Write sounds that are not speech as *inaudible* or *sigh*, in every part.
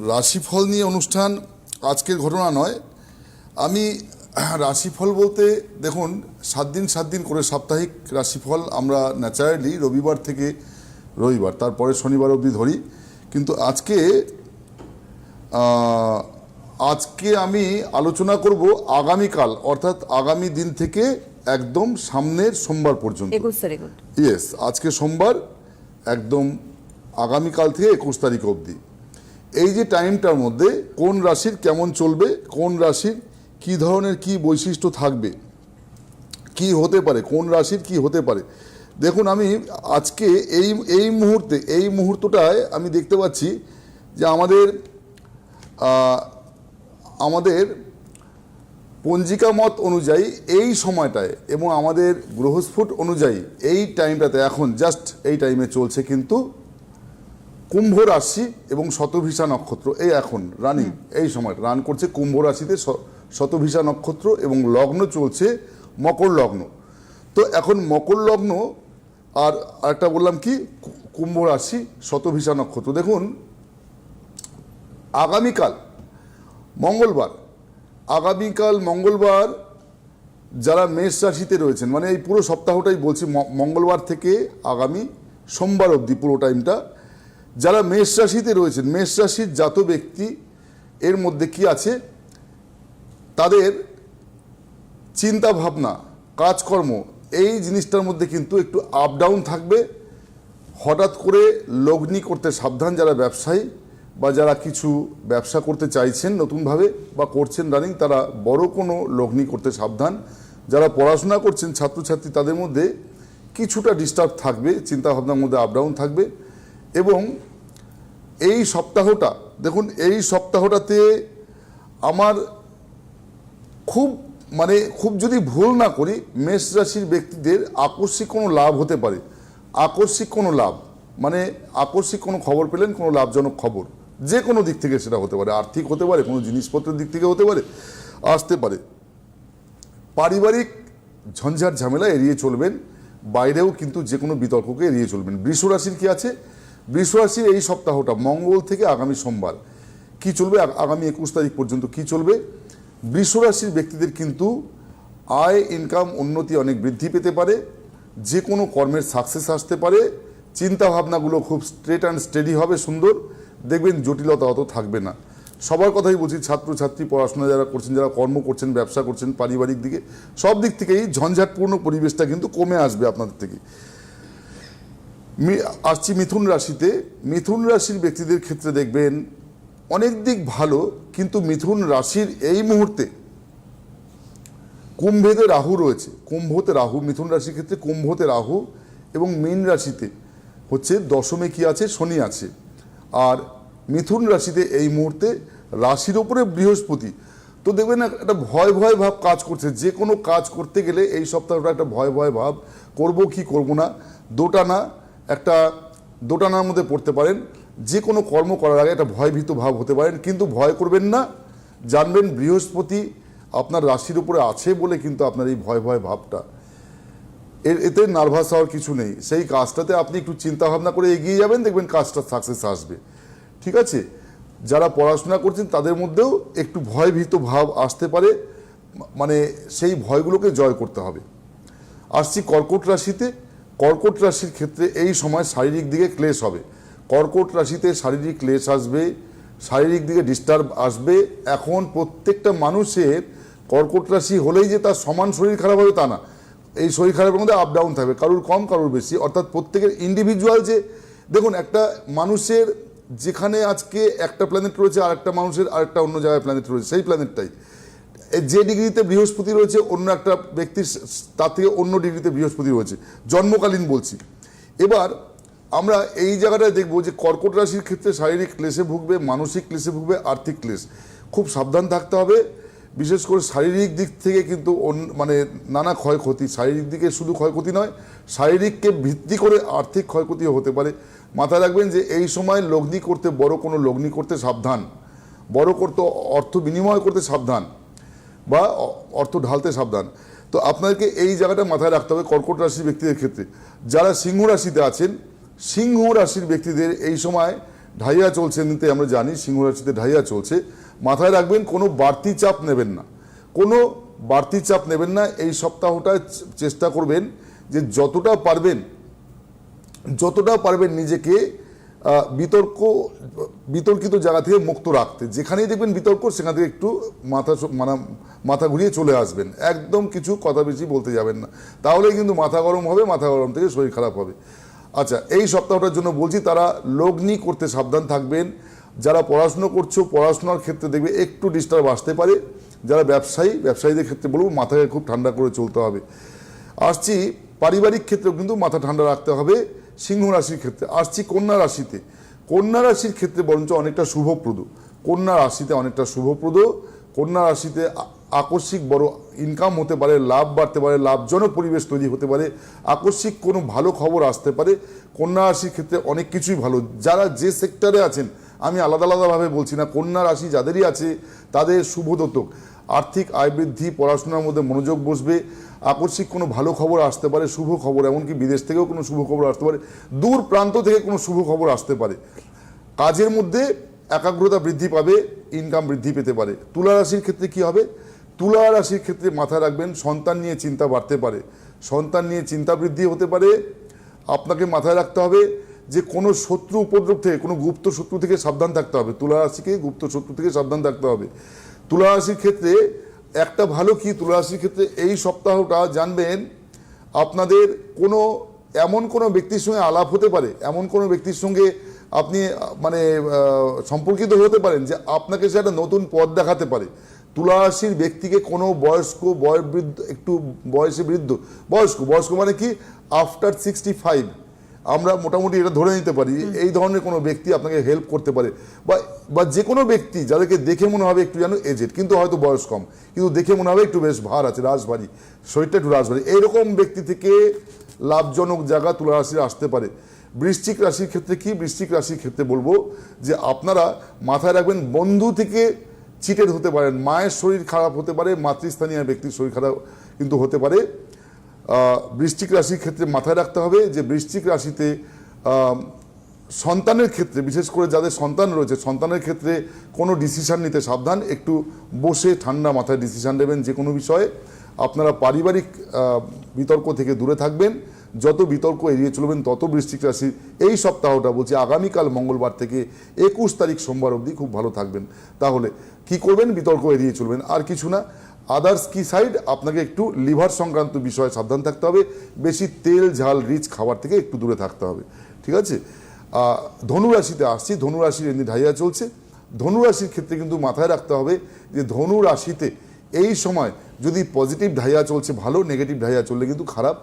রাশিফল নিয়ে অনুষ্ঠান আজকের ঘটনা নয়। আমি রাশিফল বলতে দেখুন সাত দিন সাত দিন করে সাপ্তাহিক রাশিফল আমরা ন্যাচারালি রবিবার থেকে রবিবার তারপরে শনিবার অবধি ধরি। কিন্তু আজকে আজকে আমি আলোচনা করব আগামীকাল অর্থাৎ আগামী দিন থেকে একদম সামনের সোমবার পর্যন্ত। ইয়েস আজকে সোমবার একদম আগামীকাল থেকে একুশ তারিখ অবধি। এই যে টাইমটার মধ্যে কোন রাশির কেমন চলবে, কোন রাশির কি ধরনের কি বৈশিষ্ট্য থাকবে, কি হতে পারে, কোন রাশির কি হতে পারে। দেখুন, আমি আজকে এই এই মুহূর্তে, এই মুহূর্তটায় আমি দেখতে পাচ্ছি যে আমাদের আমাদের পঞ্জিকা মত অনুযায়ী এই সময়টায় এবং আমাদের গ্রহস্ফুট অনুযায়ী এই টাইমটাতে, এখন জাস্ট এই টাইমে চলছে কিন্তু কুম্ভ রাশি এবং শতভিসা নক্ষত্র এই এখন রানিং এই সময় রান করছে কুম্ভ রাশিতে শ- শতভিসা নক্ষত্র এবং লগ্ন চলছে মকর লগ্ন। তো এখন মকর লগ্ন আর আরেকটা বললাম কি কুম্ভ রাশি শতভিসা নক্ষত্র। দেখুন আগামীকাল মঙ্গলবার আগামীকাল মঙ্গলবার যারা মেষ রাশিতে রয়েছেন মানে এই পুরো সপ্তাহটাই বলছি মঙ্গলবার থেকে আগামী সোমবার অবধি পুরো টাইমটা যারা মেষ রাশিতে রয়েছেন, মেষ রাশির জাত ব্যক্তি, এর মধ্যে কি আছে? তাদের চিন্তা ভাবনা কাজকর্ম, এই জিনিসটার মধ্যে কিন্তু একটু আপ ডাউন থাকবে। হঠাৎ করে লগ্নি করতে সাবধান যারা ব্যবসায়ী বা যারা কিছু ব্যবসা করতে চাইছেন নতুনভাবে বা করছেন রানিং তারা বড় কোনো লগ্নি করতে সাবধান। যারা পড়াশোনা করছেন ছাত্রছাত্রী, তাদের মধ্যে কিছুটা ডিস্টার্ব থাকবে, চিন্তাভাবনার মধ্যে আপ ডাউন থাকবে। এবং এই সপ্তাহটা, দেখুন, এই সপ্তাহটাতে আমার খুব মানে খুব যদি ভুল না করি, মেষ রাশির ব্যক্তিদের আকস্মিক কোনো লাভ হতে পারে। আকস্মিক কোনো লাভ মানে আকস্মিক কোনো খবর পেলেন, কোনো লাভজনক খবর। যে কোনো দিক থেকে সেটা হতে পারে, আর্থিক হতে পারে, কোনো জিনিসপত্রের দিক থেকে হতে পারে, আসতে পারে। পারিবারিক ঝঞ্ঝাট ঝামেলা এড়িয়ে চলবেন, বাইরেও কিন্তু যে কোনো বিতর্ককে এড়িয়ে চলবেন। বৃষ রাশির কী আছে? বৃষ রাশির এই সপ্তাহটা, মঙ্গল থেকে আগামী সোমবার। কি চলবে? আগামী একুশ তারিখ পর্যন্ত কি চলবে? বৃষ রাশির ব্যক্তিদের কিন্তু আয় ইনকাম উন্নতি অনেক বৃদ্ধি পেতে পারে। যে কোনো কর্মের সাকসেস আসতে পারে। চিন্তা ভাবনাগুলো খুব স্ট্রেট অ্যান্ড স্টেডি হবে, সুন্দর। দেখবেন জটিলতা অত থাকবে না। সবার কথাই বলছি, ছাত্রছাত্রী পড়াশোনা যারা করছেন, যারা কর্ম করছেন, ব্যবসা করছেন, পারিবারিক দিকে, সব দিক থেকেই ঝঞ্ঝাটপূর্ণ পরিবেশটা কিন্তু কমে আসবে আপনাদের থেকে। আসছি মিথুন রাশিতে। মিথুন রাশির ব্যক্তিদের ক্ষেত্রে দেখবেন অনেক দিক ভালো, কিন্তু মিথুন রাশির এই মুহূর্তে কুম্ভেতে রাহু রয়েছে। কুম্ভতে রাহু, মিথুন রাশির ক্ষেত্রে কুম্ভতে রাহু এবং মীন রাশিতে হচ্ছে দশমে কি আছে? শনি আছে। আর মিথুন রাশিতে এই মুহূর্তে রাশির ওপরে বৃহস্পতি। তো দেখবেন একটা ভয় ভয় ভাব কাজ করছে। যে কোনো কাজ করতে গেলে এই সপ্তাহটা একটা ভয় ভয় ভাব, করব কি করব না দোটানা একটা দোটানার মধ্যে পড়তে পারেন যে কোনো কর্ম করার আগে একটা ভয়ভীত ভাব হতে পারেন কিন্তু ভয় করবেন না। জানবেন বৃহস্পতি আপনার রাশির উপরে আছে বলে কিন্তু আপনার এই ভয় ভয় ভাবটা। এর এতে নার্ভাস হওয়ার কিছু নেই। সেই কাজটাতে আপনি একটু চিন্তা ভাবনা করে এগিয়ে যাবেন, দেখবেন কাজটা সাকসেস আসবে। ঠিক আছে? যারা পড়াশোনা করছেন, তাদের মধ্যেও একটু ভয়ভীত ভাব আসতে পারে। মানে সেই ভয়গুলোকে জয় করতে হবে। আসছি কর্কট রাশিতে। কর্কট রাশির ক্ষেত্রে এই সময় শারীরিক দিকে ক্লেশ হবে। কর্কট রাশিতে শারীরিক ক্লেশ আসবে, শারীরিক দিকে ডিস্টার্ব আসবে। এখন প্রত্যেকটা মানুষের কর্কট রাশি হলেই যে তার সমান শরীর খারাপ হবে তা না। এই শরীর খারাপের মধ্যে আপ ডাউন থাকবে, কারুর কম, কারুর বেশি। অর্থাৎ প্রত্যেকের ইন্ডিভিজুয়াল যে, দেখুন, একটা মানুষের যেখানে আজকে একটা প্ল্যানেট রয়েছে আর একটা মানুষের আরেকটা অন্য জায়গায় প্ল্যানেট রয়েছে, সেই প্ল্যানেটটাই যে ডিগ্রিতে বৃহস্পতি রয়েছে, অন্য একটা ব্যক্তির তার থেকে অন্য ডিগ্রিতে বৃহস্পতি রয়েছে। জন্মকালীন বলছি। এবার আমরা এই জায়গাটায় দেখব যে কর্কট রাশির ক্ষেত্রে শারীরিক ক্লেশে ভুগবে, মানসিক ক্লেশে ভুগবে, আর্থিক ক্লেশ। খুব সাবধান থাকতে হবে। বিশেষ করে শারীরিক দিক থেকে কিন্তু মানে নানা ক্ষয়ক্ষতি। শারীরিক দিকে শুধু ক্ষয়ক্ষতি নয়, শারীরিককে ভিত্তি করে আর্থিক ক্ষয়ক্ষতিও হতে পারে। মাথায় রাখবেন যে এই সময় লগ্নি করতে, বড় কোনো লগ্নি করতে সাবধান। বড় করতে অর্থ বিনিময় করতে সাবধান। বা অর্থ ঢালতে সাবধান। তো আপনাদেরকে এই জায়গাটা মাথায় রাখতে হবে কর্কট রাশির ব্যক্তিদের ক্ষেত্রে। যারা সিংহ রাশিতে আছেন, সিংহ রাশির ব্যক্তিদের এই সময় ঢাইয়া চলছে এমনিতে আমরা জানি সিংহ রাশিতে ঢাইয়া চলছে। মাথায় রাখবেন, কোনো বাড়তি চাপ নেবেন না। কোনো বাড়তি চাপ নেবেন না, এই সপ্তাহটা চেষ্টা করবেন যে যতটা পারবেন যতটা পারবেন নিজেকে বিতর্ক, বিতর্কিত জায়গা থেকে মুক্ত রাখতে। যেখানেই দেখবেন বিতর্ক, সেখান থেকে একটু মাথা মানে মাথা ঘুরিয়ে চলে আসবেন। একদম কিছু কথা বেশি বলতে যাবেন না। তাহলে কিন্তু মাথা গরম হবে, মাথা গরম থেকে শরীর খারাপ হবে। আচ্ছা এই সপ্তাহটার জন্য বলছি, তারা লগ্নি করতে সাবধান থাকবেন। যারা পড়াশুনো করছ, পড়াশোনার ক্ষেত্রে দেখবে একটু ডিস্টার্ব আসতে পারে। যারা ব্যবসায়ী, ব্যবসায়ীদের ক্ষেত্রে বলব, মাথাকে খুব ঠান্ডা করে চলতে হবে। আসছি, পারিবারিক ক্ষেত্রেও কিন্তু মাথা ঠান্ডা রাখতে হবে। সিংহ রাশির ক্ষেত্রে, আসছি কন্যা রাশিতে। কন্যা রাশির ক্ষেত্রে বরঞ্চ অনেকটা শুভপ্রদ। কন্যা রাশিতে অনেকটা শুভপ্রদ। কন্যা রাশিতে আকস্মিক বড় ইনকাম হতে পারে, লাভ বাড়তে পারে, লাভজনক পরিবেশ তৈরি হতে পারে, আকস্মিক কোনো ভালো খবর আসতে পারে। কন্যা রাশির ক্ষেত্রে অনেক কিছুই ভালো। যারা যে সেক্টরে আছেন, আমি আলাদা আলাদাভাবে বলছি না, কন্যা রাশি যাদেরই আছে, তাদের শুভদতক আর্থিক আয় বৃদ্ধি, পড়াশোনার মধ্যে মনোযোগ বসবে আকস্মিক কোনো ভালো খবর আসতে পারে, শুভ খবর, এমনকি বিদেশ থেকেও কোনো শুভ খবর আসতে পারে, দূর প্রান্ত থেকে কোনো শুভ খবর আসতে পারে। কাজের মধ্যে একাগ্রতা বৃদ্ধি পাবে ইনকাম বৃদ্ধি পেতে পারে। তুলা রাশির ক্ষেত্রে কি হবে? তুলা রাশির ক্ষেত্রে মাথায় রাখবেন, সন্তান নিয়ে চিন্তা বাড়তে পারে। সন্তান নিয়ে চিন্তা বৃদ্ধি হতে পারে। আপনাকে মাথায় রাখতে হবে যে কোনো শত্রু উপদ্রব থেকে, কোনো গুপ্ত শত্রু থেকে সাবধান থাকতে হবে। তুলা রাশিকে গুপ্ত শত্রু থেকে সাবধান থাকতে হবে। তুলা রাশির ক্ষেত্রে একটা ভালো কি তুলা রাশির ক্ষেত্রে এই সপ্তাহটা জানবেন, আপনাদের কোনো, এমন কোনো ব্যক্তির সঙ্গে আলাপ হতে পারে, এমন কোনো ব্যক্তির সঙ্গে আপনি মানে সম্পর্কিত হতে পারেন যে আপনাকে সে একটা নতুন পথ দেখাতে পারে। তুলা রাশির ব্যক্তিকে কোনো বয়স্ক বয়স বৃদ্ধ একটু বয়সে বৃদ্ধ, বয়স্ক বয়স্ক মানে কি? আফটার সিক্সটি ফাইভ আমরা মোটামুটি এটা ধরে নিতে পারি এই ধরনের কোনো ব্যক্তি আপনাকে হেল্প করতে পারে। বা বা যে কোনো ব্যক্তি যাদেরকে দেখে মনে হবে একটু যেন এজেড কিন্তু হয়তো বয়স কম কিন্তু দেখে মনে হবে একটু বেশ ভার আছে রাজবাড়ি শরীরটা একটু রাজবাড়ি এইরকম ব্যক্তি থেকে লাভজনক জায়গা তুলা রাশির আসতে পারে। বৃশ্চিক রাশির ক্ষেত্রে কি? বৃশ্চিক রাশির ক্ষেত্রে বলব যে আপনারা মাথায় রাখবেন বন্ধু থেকে চিটেড হতে পারেন মায়ের শরীর খারাপ হতে পারে মাতৃস্থানীয় ব্যক্তির শরীর খারাপ কিন্তু হতে পারে। বৃশ্চিক রাশির ক্ষেত্রে মাথায় রাখতে হবে যে বৃষ্টিক রাশিতে সন্তানের ক্ষেত্রে, বিশেষ করে যাদের সন্তান রয়েছে, সন্তানের ক্ষেত্রে কোনো ডিসিশান নিতে সাবধান। একটু বসে ঠান্ডা মাথায় ডিসিশান নেবেন যে কোনো বিষয়ে। আপনারা পারিবারিক বিতর্ক থেকে দূরে থাকবেন। যত বিতর্ক এড়িয়ে চলবেন, তত বৃষ্টিক রাশির এই সপ্তাহটা বলছি আগামীকাল মঙ্গলবার থেকে একুশ তারিখ সোমবার অবধি খুব ভালো থাকবেন। তাহলে কি করবেন? বিতর্ক এড়িয়ে চলবেন। আর কিছু না। আদার্স কি সাইড আপনাকে একটু লিভার সংক্রান্ত বিষয়ে সাবধান থাকতে হবে। বেশি তেল ঝাল রিচ খাবার থেকে একটু দূরে থাকতে হবে। ঠিক আছে? আহ, ধনু রাশিতে আসছি। ধনু রাশির এমনি ঢাইয়া চলছে। ধনু রাশির ক্ষেত্রে কিন্তু মাথায় রাখতে হবে যে ধনু রাশিতে এই সময় যদি পজিটিভ ঢাইয়া চলছে ভালো নেগেটিভ ঢাইয়া চললে কিন্তু খারাপ।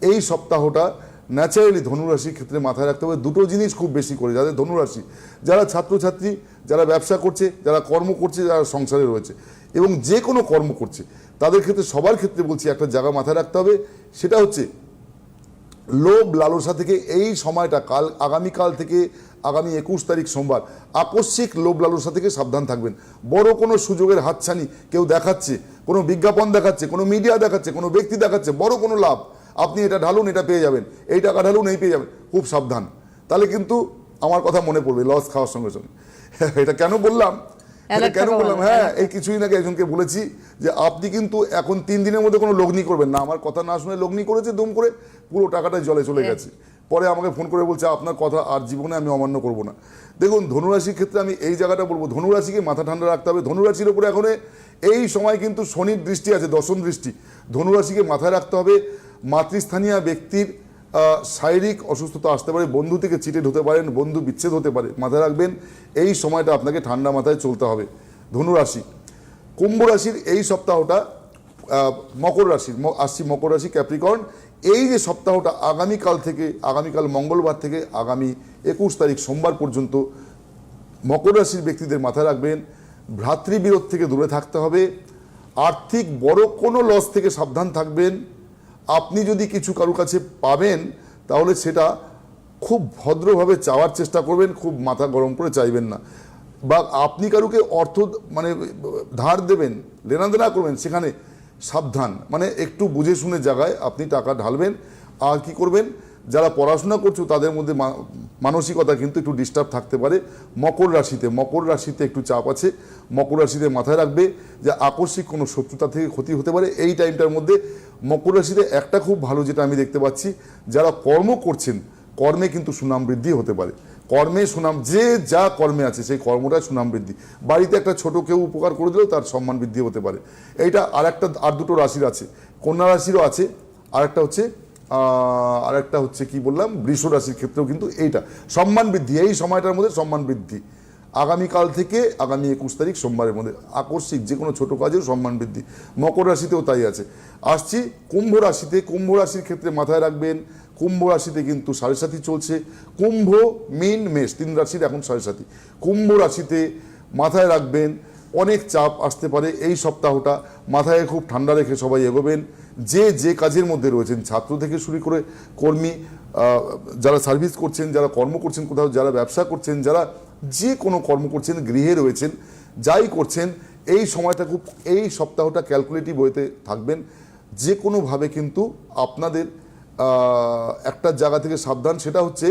এই সপ্তাহটা ন্যাচারালি ধনুরাশির ক্ষেত্রে মাথায় রাখতে হবে। দুটো জিনিস খুব বেশি করে, যাদের ধনুরাশি, যারা ছাত্রছাত্রী, যারা ব্যবসা করছে, যারা কর্ম করছে, যারা সংসারে রয়েছে। এবং যে কোনো কর্ম করছে, তাদের ক্ষেত্রে, সবার ক্ষেত্রে বলছি একটা জায়গা মাথায় রাখতে হবে, সেটা হচ্ছে লোভ, লালসা থেকে এই সময়টা, কাল, আগামীকাল থেকে আগামী একুশ তারিখ সোমবার, আকস্মিক লোভ, লালসা থেকে সাবধান থাকবেন। বড় কোনো সুযোগের হাতছানি কেউ দেখাচ্ছে, কোনো বিজ্ঞাপন দেখাচ্ছে, কোনো মিডিয়া দেখাচ্ছে, কোনো ব্যক্তি দেখাচ্ছে, বড় কোনো লাভ আপনি এটা ঢালুন এটা পেয়ে যাবেন। এই টাকা ঢালুন এই পেয়ে যাবেন। খুব সাবধান। তাহলে কিন্তু আমার কথা মনে পড়বে লস খাওয়ার সঙ্গে সঙ্গে। *laughs* এটা কেন বললাম? এটা কেন বললাম? হ্যাঁ এই কিছুই নাকি একজনকে বলেছি যে আপনি কিন্তু এখন তিন দিনের মধ্যে কোনো লগ্নি করবেন না। আমার কথা না শুনে লগ্নি করেছে দুম করে পুরো টাকাটা জলে চলে গেছে। পরে আমাকে ফোন করে বলছে আপনার কথা আর জীবনে আমি অমান্য করব না। দেখুন ধনুরাশির ক্ষেত্রে আমি এই জায়গাটা বলব ধনুরাশিকে মাথা ঠান্ডা রাখতে হবে। ধনুরাশির উপরে এখন এই সময় কিন্তু শনির দৃষ্টি আছে দশম দৃষ্টি। ধনুরাশিকে মাথায় রাখতে হবে। মাতৃস্থানীয় ব্যক্তির শারীরিক অসুস্থতা আসতে পারে, বন্ধু থেকে চিটেড হতে পারেন, বন্ধু বিচ্ছেদ হতে পারে, মাথায় রাখবেন, এই সময়টা আপনাকে ঠান্ডা মাথায় চলতে হবে। ধনুরাশি, কুম্ভ রাশির এই সপ্তাহটা মকর রাশির আসছি মকর রাশি, ক্যাপ্রিকর্ন, এই যে সপ্তাহটা আগামীকাল থেকে, আগামীকাল মঙ্গলবার থেকে, আগামী একুশ তারিখ সোমবার পর্যন্ত, মকর রাশির ব্যক্তিদের মাথায় রাখবেন, ভ্রাতৃবিরোধ থেকে দূরে থাকতে হবে, আর্থিক বড় কোনো লস থেকে সাবধান থাকবেন আপনি যদি কিছু কারও কাছে পাবেন, তাহলে সেটা খুব ভদ্রভাবে চাওয়ার চেষ্টা করবেন, খুব মাথা গরম করে চাইবেন না। বা আপনি কারুকে অর্থ মানে ধার দেবেন, লেনাদেনা করবেন, সেখানে সাবধান। মানে একটু বুঝে শুনে জায়গায় আপনি টাকা ঢালবেন, আর কি করবেন, যারা পড়াশোনা করছ, তাদের মধ্যে মানসিকতা কিন্তু একটু ডিস্টার্ব থাকতে পারে। মকর রাশিতে মকর রাশিতে একটু চাপ আছে, মকর রাশিতে মাথায় রাখবে যে আকস্মিক কোনো শত্রুতা থেকে ক্ষতি হতে পারে। এই টাইমটার মধ্যে মকর রাশিতে একটা খুব ভালো যেটা আমি দেখতে পাচ্ছি, যারা কর্ম করছেন, কর্মে কিন্তু সুনাম বৃদ্ধি হতে পারে। কর্মে সুনাম, যে যা কর্মে আছে, সেই কর্মটা সুনাম বৃদ্ধি। বাড়িতে একটা ছোট কেউ উপকার করে দিলেও তার সম্মান বৃদ্ধি হতে পারে। এইটা আর একটা আর দুটো রাশির আছে। কন্যা রাশিরও আছে আর একটা হচ্ছে আর একটা হচ্ছে কি বললাম, বৃষ রাশির ক্ষেত্রেও কিন্তু এইটা। সম্মান বৃদ্ধি, এই সময়টার মধ্যে সম্মান বৃদ্ধি। আগামীকাল থেকে আগামী একুশ তারিখ সোমবারের মধ্যে আকস্মিক যে কোনো ছোটো কাজেও সম্মান বৃদ্ধি। মকর রাশিতেও তাই আছে। আসছি, কুম্ভ রাশিতে, কুম্ভ রাশির ক্ষেত্রে মাথায় রাখবেন, কুম্ভ রাশিতে কিন্তু সাড়ে সাথী চলছে। কুম্ভ, মেন, মেষ, তিন রাশির এখন সাড়ে সাথী কুম্ভ রাশিতে মাথায় রাখবেন, অনেক চাপ আসতে পারে এই সপ্তাহটা। মাথায় খুব ঠান্ডা রেখে সবাই এগোবেন। যে যে কাজের মধ্যে রয়েছেন, ছাত্র থেকে শুরু করে কর্মী যারা সার্ভিস করছেন, যারা কর্ম করছেন, কোথাও যারা ব্যবসা করছেন, যারা যে কোনো কর্ম করছেন, গৃহে রয়েছেন, যাই করছেন, এই সময়টা খুব, এই সপ্তাহটা ক্যালকুলেটিভ ওয়েতে থাকবেন। যে কোনোভাবে কিন্তু আপনাদের একটা জায়গা থেকে সাবধান, সেটা হচ্ছে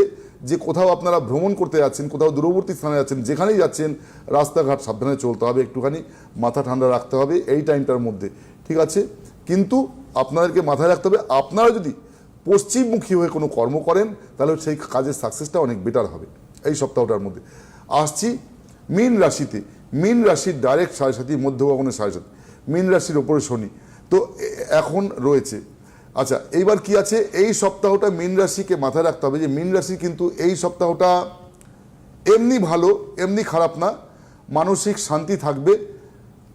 যে কোথাও আপনারা ভ্রমণ করতে যাচ্ছেন, কোথাও দূরবর্তী স্থানে যাচ্ছেন, যেখানেই যাচ্ছেন, রাস্তাঘাট সাবধানে চলতে হবে একটুখানি, মাথা ঠান্ডা রাখতে হবে এই টাইমটার মধ্যে, ঠিক আছে? কিন্তু আপনাদেরকে মাথায় রাখতে হবে, আপনারা যদি পশ্চিমমুখী হয়ে কোনো কর্ম করেন, তাহলে সেই কাজের সাকসেসটা অনেক বেটার হবে, এই সপ্তাহটার মধ্যে। আসছি মীন রাশিতে। মীন রাশির ডাইরেক্ট সাড়ে সাথী মধ্যগগনের সাড়ে সাথী মীন রাশির ওপরে শনি। তো এখন রয়েছে। আচ্ছা এইবার কি আছে? এই সপ্তাহটা মীন রাশিকে মাথায় রাখতে হবে যে, মীন রাশি কিন্তু এই সপ্তাহটা এমনি ভালো, এমনি খারাপ না। মানসিক শান্তি থাকবে।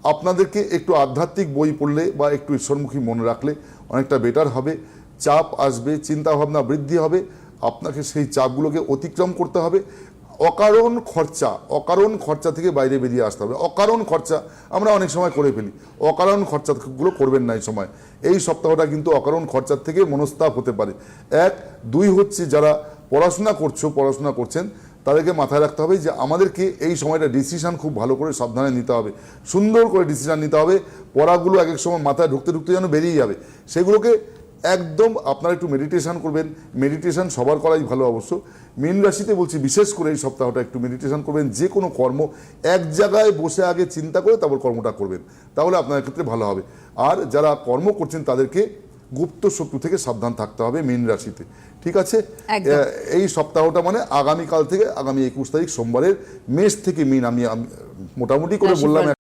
আপনাদেরকে একটু আধ্যাত্মিক বই পড়লে বা একটু ঈশ্বরমুখী মনে রাখলে অনেকটা বেটার হবে। চাপ আসবে, চিন্তাভাবনা বৃদ্ধি হবে। আপনাকে সেই চাপগুলোকে অতিক্রম করতে হবে। অকারণ খরচা অকারণ খরচা থেকে বাইরে বেরিয়ে আসতে হবে। অকারণ খরচা আমরা অনেক সময় করে ফেলি। অকারণ খরচাগুলো করবেন না এই সময়। এই সপ্তাহটা কিন্তু অকারণ খরচার থেকে মনস্তাপ হতে পারে। এক, দুই হচ্ছে যারা পড়াশোনা করছ, পড়াশোনা করছেন, তাদেরকে মাথায় রাখতে হবে যে আমাদেরকে এই সময়টা ডিসিশান খুব ভালো করে সাবধানে নিতে হবে। সুন্দর করে ডিসিশান নিতে হবে। পড়াগুলো এক এক সময় মাথায় ঢুকতে ঢুকতে যেন বেরিয়ে যাবে। সেগুলোকে একদম আপনারা একটু মেডিটেশন করবেন। মেডিটেশন সবার করাই ভালো অবশ্য। মীন রাশিতে বলছি বিশেষ করে এই সপ্তাহটা একটু মেডিটেশন করবেন। যে কোনো কর্ম এক জায়গায় বসে আগে চিন্তা করে তারপর কর্মটা করবেন। তাহলে আপনার ক্ষেত্রে ভালো হবে। আর যারা কর্ম করছেন তাদেরকে গুপ্ত শত্রু থেকে সাবধান থাকতে হবে মীন রাশিতে। ঠিক আছে? এই সপ্তাহটা মানে আগামীকাল থেকে আগামী একুশ তারিখ সোমবারের মেষ থেকে মিন আমি আমি মোটামুটি করে বললাম